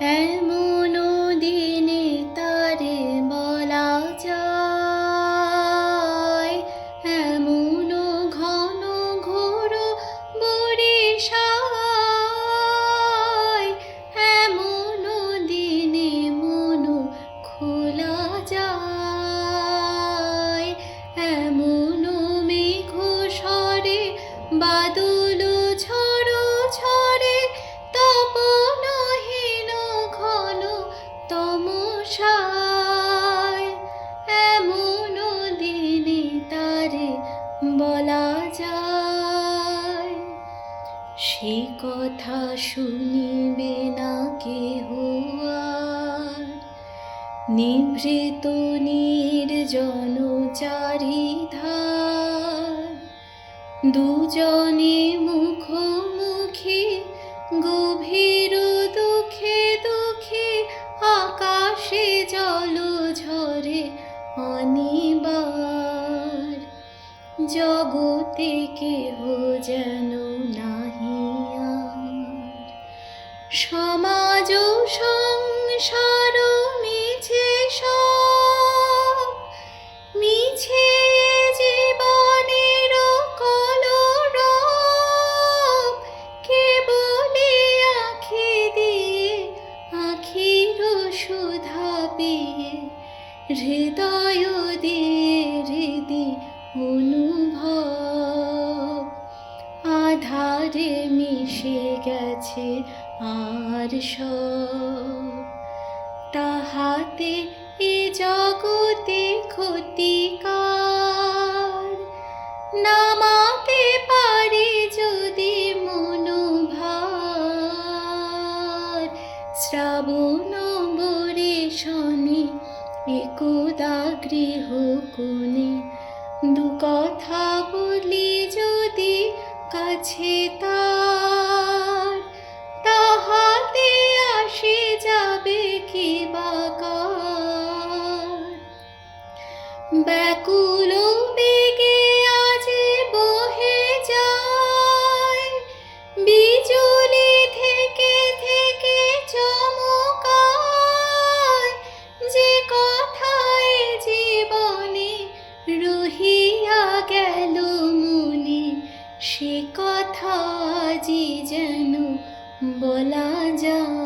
এমন তমসায় এমন দিনে তারে বলা যায়। সে কথা শুনিবে না কেহ আর। নিভৃত নির্জন চারিধার, দুজনে মুখোমুখি অনিবার জগতে কেহ যেন নাহি সমাজ সংসার মিছে হৃদয় দিয়ে হৃদি অনুভব। আধারে মিশে গেছে আর সব। তাহাতে এ জগতে ক্ষতিকার। নামাতে পারে যদি মনোভার। শ্রাবণ একদা গৃহ কোণে দু কথা বলি যদি কাছে তার, তাহাতে আসে যাবে কি বাকার ব্যাকুল সে কথা জি যেন বলা যায়।